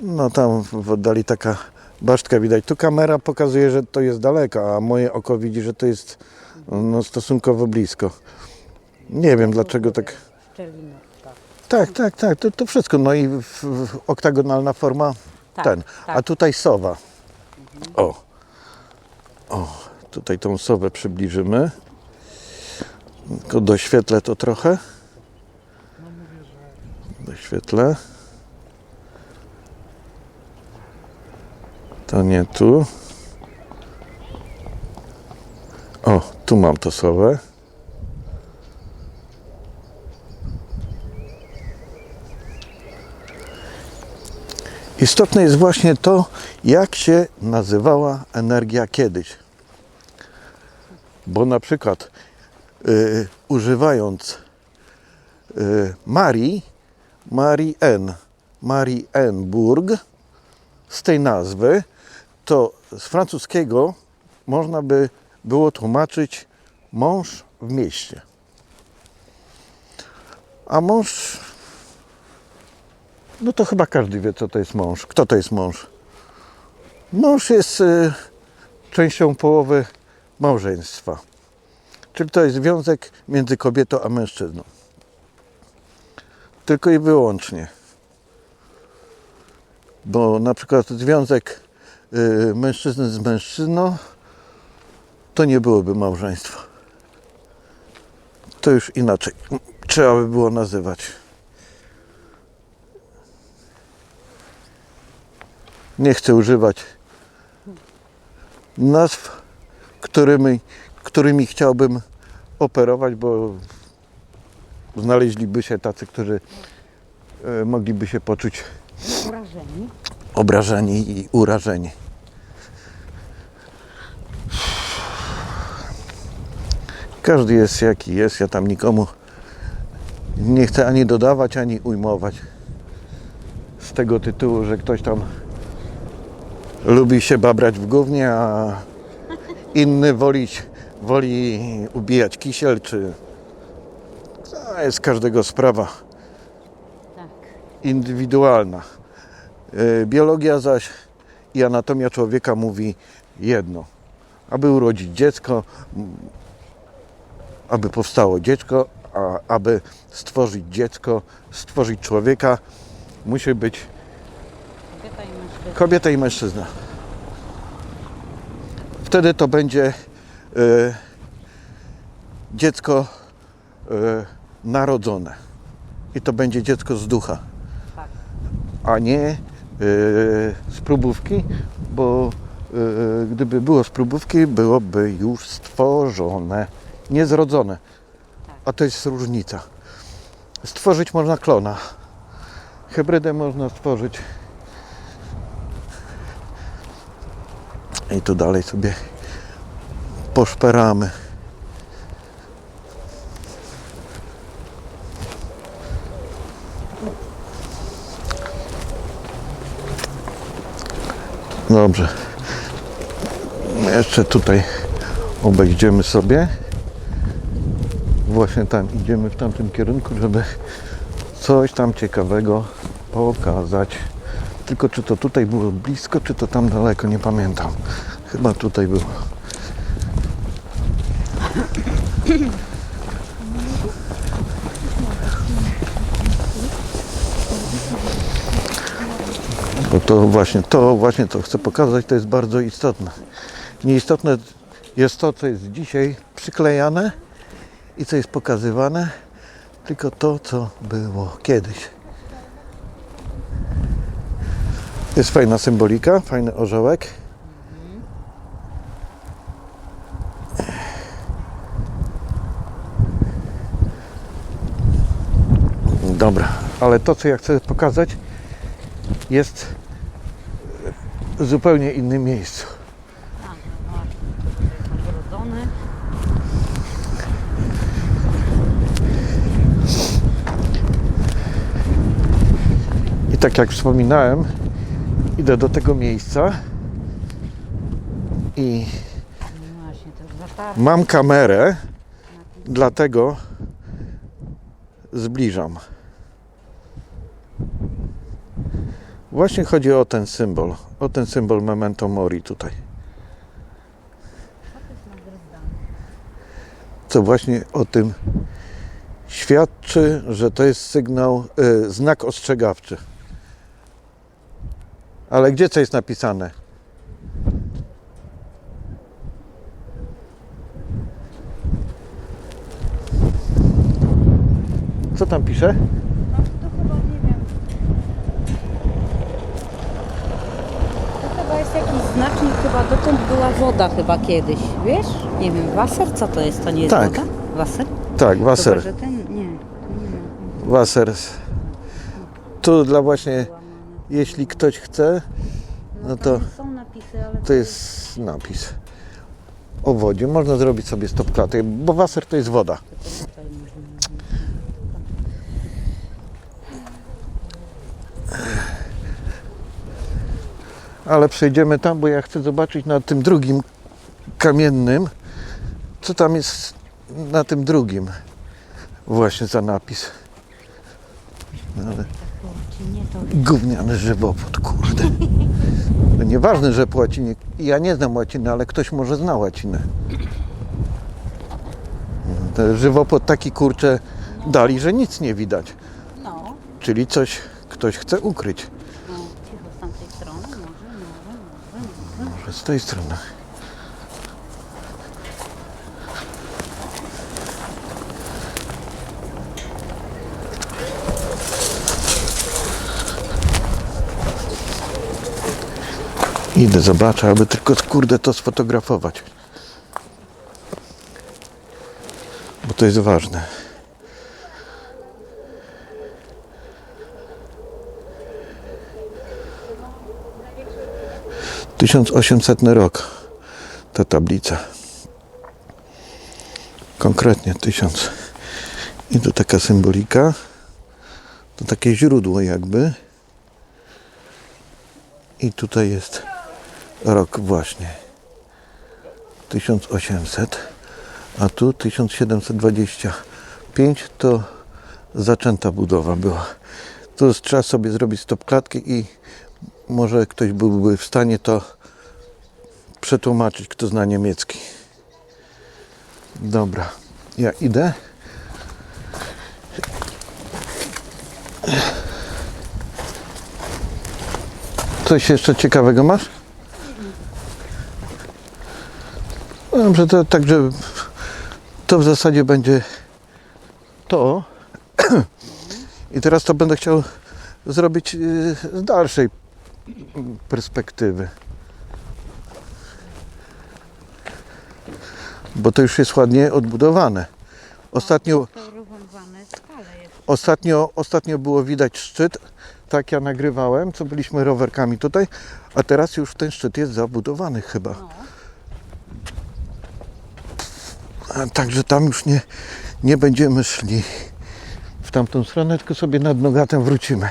No tam w oddali taka basztka widać. Tu kamera pokazuje, że to jest daleko, a moje oko widzi, że to jest no, stosunkowo blisko. Nie wiem dlaczego tak. Czerwinetka. Tak, tak, tak, to, to wszystko. No i w, w, oktagonalna forma Tak, ten. tak. A tutaj sowa. O. O, tutaj tą sowę przybliżymy. Tylko doświetlę to trochę. Doświetlę. To nie tu. O, tu mam to sowę. Istotne jest właśnie to, jak się nazywała energia kiedyś. Bo na przykład y, używając y, Marii, Marii N, Marii N Burg, z tej nazwy, to z francuskiego można by było tłumaczyć mąż w mieście. A mąż no to chyba każdy wie, co to jest mąż. Kto to jest mąż? Mąż jest y, częścią połowy małżeństwa. Czyli to jest związek między kobietą a mężczyzną. Tylko i wyłącznie. Bo na przykład związek mężczyzny z mężczyzną to nie byłoby małżeństwo. To już inaczej trzeba by było nazywać. nie chcę używać nazw, którymi, którymi chciałbym operować, bo znaleźliby się tacy, którzy e, mogliby się poczuć Urażeni. obrażeni i urażeni. Każdy jest jaki jest, ja tam nikomu nie chcę ani dodawać, ani ujmować. Z tego tytułu, że ktoś tam lubi się babrać w gównie, a inny woli, woli ubijać kisiel, czy to jest każdego sprawa Tak. indywidualna. E, Biologia zaś i anatomia człowieka mówi jedno. Aby urodzić dziecko, aby powstało dziecko, a aby stworzyć dziecko, stworzyć człowieka, musi być Kobieta i mężczyzna. kobieta i mężczyzna. Wtedy to będzie e, dziecko e, narodzone. I to będzie dziecko z ducha, Tak. a nie e, z próbówki, bo gdyby było z próbówki, byłoby już stworzone, nie zrodzone. A to jest różnica. Stworzyć można klona. Hybrydę można stworzyć I tu dalej sobie poszperamy. Dobrze. Jeszcze tutaj obejdziemy sobie. Właśnie tam idziemy w tamtym kierunku, żeby coś tam ciekawego pokazać. Tylko czy to tutaj było blisko, czy to tam daleko, nie pamiętam. Chyba tutaj było. Bo to właśnie, to właśnie to chcę pokazać, to jest bardzo istotne. Nieistotne jest to, co jest dzisiaj przyklejane i co jest pokazywane, tylko to, co było kiedyś. Jest fajna symbolika, fajny orzełek. Dobra, ale to co ja chcę pokazać jest w zupełnie innym miejscu. A, no właśnie. Ogrodzony. I tak jak wspominałem, idę do tego miejsca i mam kamerę, dlatego zbliżam. Właśnie chodzi o ten symbol. O ten symbol memento mori tutaj. Co właśnie o tym świadczy, że to jest sygnał, y, znak ostrzegawczy. Ale gdzie co jest napisane? Co tam pisze? No to chyba nie wiem. To chyba jest jakiś znacznik, chyba dotąd była woda chyba kiedyś, wiesz? Nie wiem, waser? Co to jest? To nie jest Tak. woda? Waser? Tak, Chyba, że ten? Nie, to nie ma. Wasser. Tu dla właśnie, jeśli ktoś chce, no to napisy, ale to jest napis o wodzie. Można zrobić sobie stopklatę, bo Wasser to jest woda. Ale przejdziemy tam, bo ja chcę zobaczyć na tym drugim kamiennym, co tam jest na tym drugim właśnie za napis. No ale to gówniany żywopłot, kurde. No nieważne, że po łacinie. Ja nie znam łaciny, ale ktoś może zna łacinę. To żywopłot taki kurczę dali, że nic nie widać. No, Czyli coś ktoś chce ukryć. no, cicho z tamtej strony, może, może, może. Może z tej strony. Idę, zobaczę, aby tylko kurde to sfotografować. Bo to jest ważne. Tysiąc osiemsetny rok ta tablica. Konkretnie tysiąc. I tu taka symbolika. To takie źródło jakby. I tutaj jest rok właśnie. 1800. A tu 1725 to zaczęta budowa była. Tu trzeba sobie zrobić stopklatkę i może ktoś byłby w stanie to przetłumaczyć, kto zna niemiecki. Dobra, ja idę. Coś jeszcze ciekawego masz? Dobrze, to także to w zasadzie będzie to. I teraz to będę chciał zrobić yy, z dalszej perspektywy. Bo to już jest ładnie odbudowane. Ostatnio, ostatnio, ostatnio było widać szczyt, tak ja nagrywałem, co byliśmy rowerkami tutaj, a teraz już ten szczyt jest zabudowany chyba. No, A, Także tam już nie, nie będziemy szli w tamtą stronę, tylko sobie nad Nogatem wrócimy.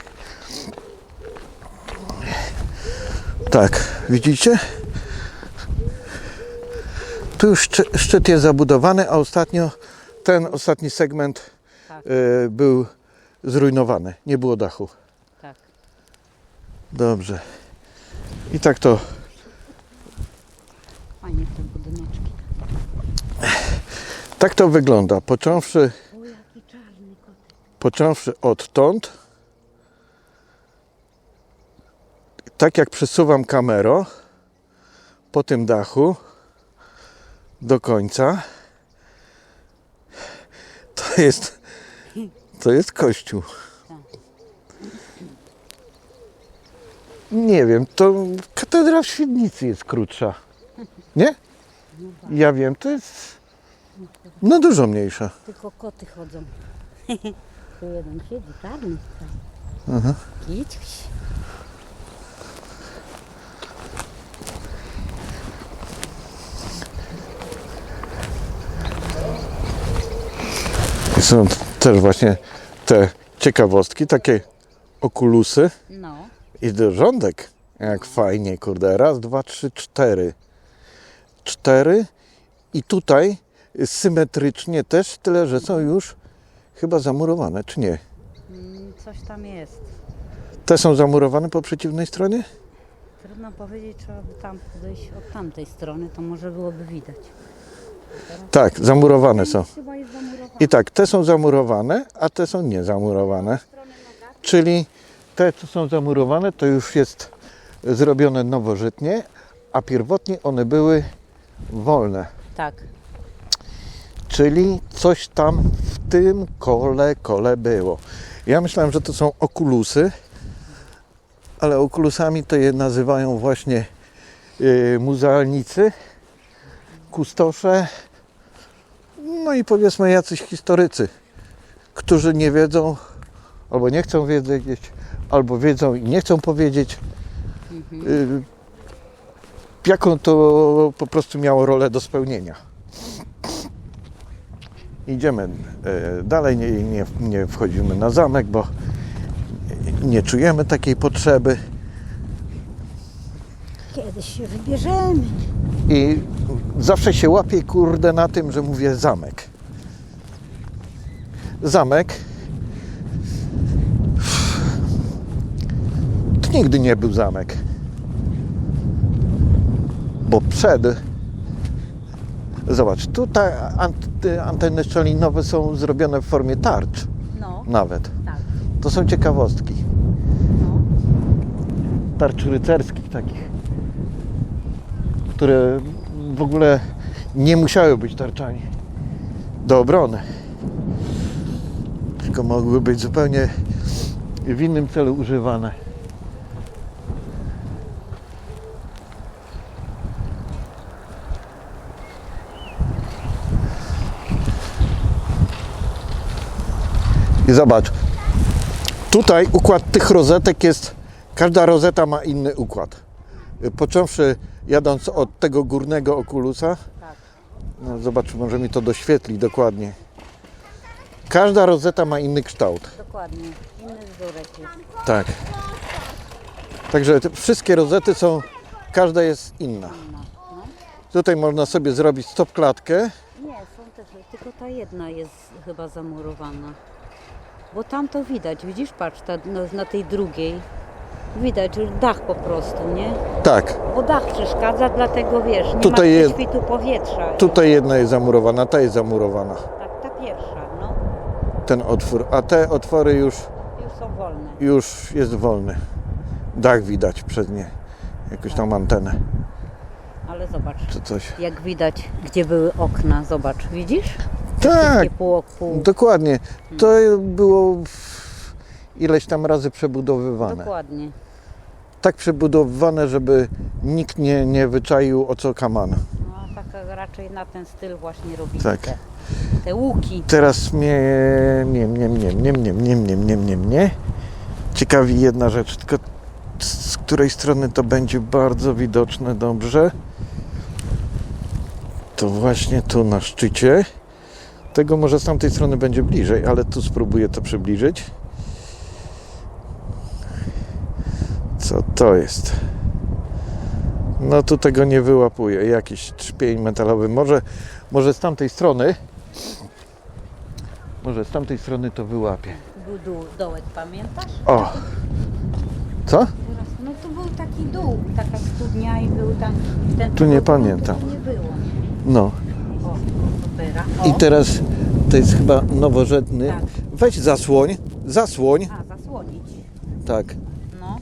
Tak, widzicie? Tu już szczy- szczyt jest zabudowany, a ostatnio ten ostatni segment tak, y, był zrujnowany. Nie było dachu. tak. Dobrze. I tak to Fajnie budyneczki. Tak to wygląda. Począwszy począwszy odtąd, tak jak przesuwam kamerę po tym dachu do końca, to jest, to jest kościół. Nie wiem, to katedra w Świdnicy jest krótsza. Nie? Ja wiem, to jest no dużo mniejsza. Tylko koty chodzą. tu jeden siedzi, czarny. Aha. Idź. I są też właśnie te ciekawostki, takie okulusy No, i rządek. Jak fajnie, kurde. Raz, dwa, trzy, cztery. Cztery i tutaj symetrycznie też, tyle że są już chyba zamurowane, czy nie? mm, coś tam jest. Te są zamurowane po przeciwnej stronie? Trudno powiedzieć, trzeba by tam podejść od tamtej strony, to może byłoby widać. Tak, zamurowane są. I tak, te są zamurowane, a te są niezamurowane. Czyli te, co są zamurowane, to już jest zrobione nowożytnie, a pierwotnie one były wolne. Tak. Czyli coś tam w tym kole, kole było. Ja myślałem, że to są okulusy, ale okulusami to je nazywają właśnie yy, muzealnicy, kustosze, no i powiedzmy jacyś historycy, którzy nie wiedzą, albo nie chcą wiedzieć, albo wiedzą i nie chcą powiedzieć, yy, jaką to po prostu miało rolę do spełnienia. Idziemy e, dalej, nie, nie, nie wchodzimy na zamek, bo nie czujemy takiej potrzeby. Kiedyś się wybierzemy. I zawsze się łapię, kurde, na tym, że mówię zamek. Zamek to nigdy nie był zamek. Bo przed. Zobacz, tutaj ant- anteny szczelinowe są zrobione w formie tarcz, No, nawet. tak. To są ciekawostki. No. tarcz rycerskich takich, które w ogóle nie musiały być tarczami do obrony. Tylko mogły być zupełnie w innym celu używane. I zobacz, Tutaj układ tych rozetek jest, każda rozeta ma inny układ. Y, Począwszy jadąc od tego górnego okulusa, Tak. no zobacz, może mi to doświetli dokładnie. Każda rozeta ma inny kształt. Dokładnie. Inny wzorek jest. Tak. Także te wszystkie rozety są, każda jest inna. No. Tutaj można sobie zrobić stop klatkę. Nie, są też, tylko ta jedna jest chyba zamurowana. Bo tam to widać, widzisz, patrz, ta, no, na tej drugiej widać dach po prostu, nie? Tak, Bo dach przeszkadza, dlatego wiesz, nie Tutaj ma jest- świtu powietrza. tutaj jedna jest zamurowana, ta jest zamurowana. Tak, ta pierwsza, no, Ten otwór, a te otwory już już są wolne. już jest wolny. Dach widać przez nie. Jakąś tam antenę Ale zobacz, czy coś. jak widać, gdzie były okna, zobacz, widzisz? Tak, dokładnie. To było ileś tam razy przebudowywane. Dokładnie. Tak przebudowywane, żeby nikt nie, nie wyczaił o co kaman. No, tak raczej na ten styl właśnie robili Tak. te, te łuki. Teraz mnie, mnie, mnie, mnie, mnie, mnie, mnie, mnie, mnie, mnie, mnie. Ciekawi jedna rzecz, tylko z której strony to będzie bardzo widoczne dobrze. To właśnie tu na szczycie. Tego może z tamtej strony będzie bliżej, ale tu spróbuję to przybliżyć. Co to jest? No tu tego nie wyłapuję. Jakiś trzpień metalowy. Może, może z tamtej strony. Może z tamtej strony to wyłapię. Był dół, dołek, pamiętasz? O! Co? No to był taki dół, taka studnia i był tam ten Tu nie tu pamiętam. Nie było. No. I teraz to jest chyba nowożytny. Tak. Weź zasłoń. Zasłoń. A, zasłonić. Tak. No.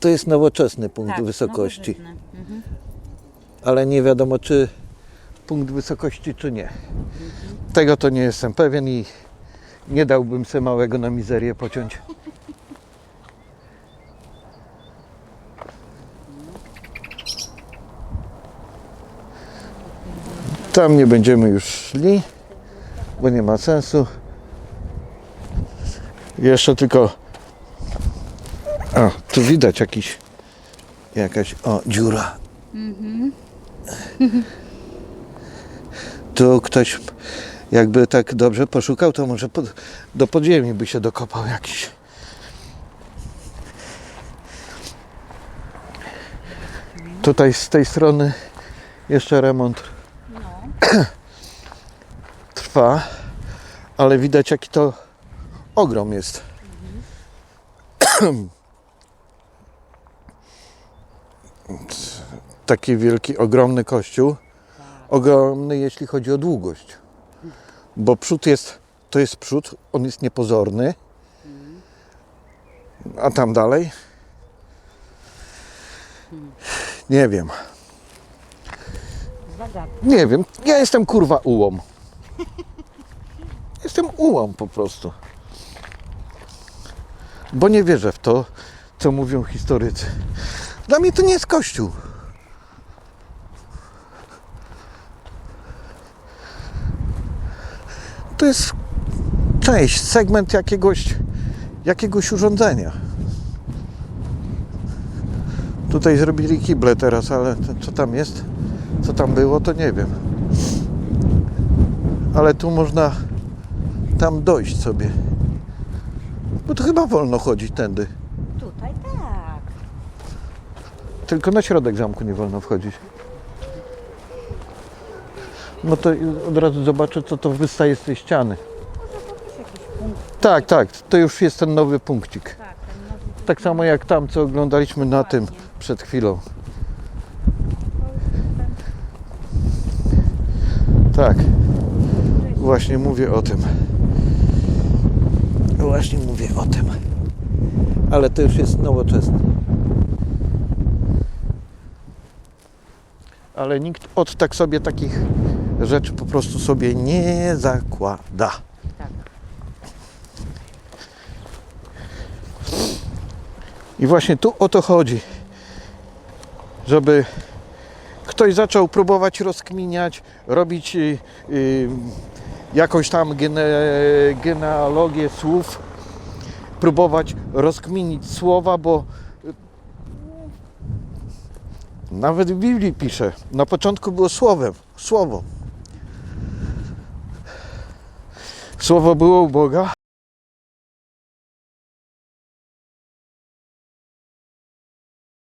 To jest nowoczesny punkt tak, wysokości. Mhm. Ale nie wiadomo czy punkt wysokości czy nie. Tego to nie jestem pewien i nie dałbym sobie małego na mizerię pociąć. Tam nie będziemy już szli, bo nie ma sensu. Jeszcze tylko. O, tu widać jakiś. Jakaś. O, dziura. Tu ktoś, jakby tak dobrze poszukał, to może pod, do podziemi by się dokopał jakiś. Tutaj z tej strony jeszcze remont. trwa, ale widać jaki to ogrom jest. Taki wielki, ogromny kościół. Ogromny, jeśli chodzi o długość. Bo przód jest, to jest przód, on jest niepozorny. A tam dalej? Nie wiem. Zagadka. Nie wiem. Ja jestem kurwa ułom. Jestem ułom po prostu. Bo nie wierzę w to, co mówią historycy. Dla mnie to nie jest kościół. To jest część, segment jakiegoś, jakiegoś urządzenia. Tutaj zrobili kible teraz, ale to, co tam jest, co tam było, to nie wiem. Ale tu można tam dojść sobie. Bo to chyba wolno chodzić tędy. Tutaj tak. Tylko na środek zamku nie wolno wchodzić. No to od razu zobaczę, co to wystaje z tej ściany. Tak, tak, to już jest ten nowy punkcik. Tak, ten nowy Tak samo jak tam, co oglądaliśmy na tym przed chwilą. Tak, właśnie mówię o tym. Właśnie mówię o tym. Ale to już jest nowoczesne. Ale nikt od tak sobie takich rzeczy po prostu sobie nie zakłada. Tak. I właśnie tu o to chodzi, żeby ktoś zaczął próbować rozkminiać, robić y, y, jakąś tam gene, genealogię słów, próbować rozkminić słowa, bo y, nawet w Biblii pisze, na początku było słowem, słowo. Słowo było u Boga,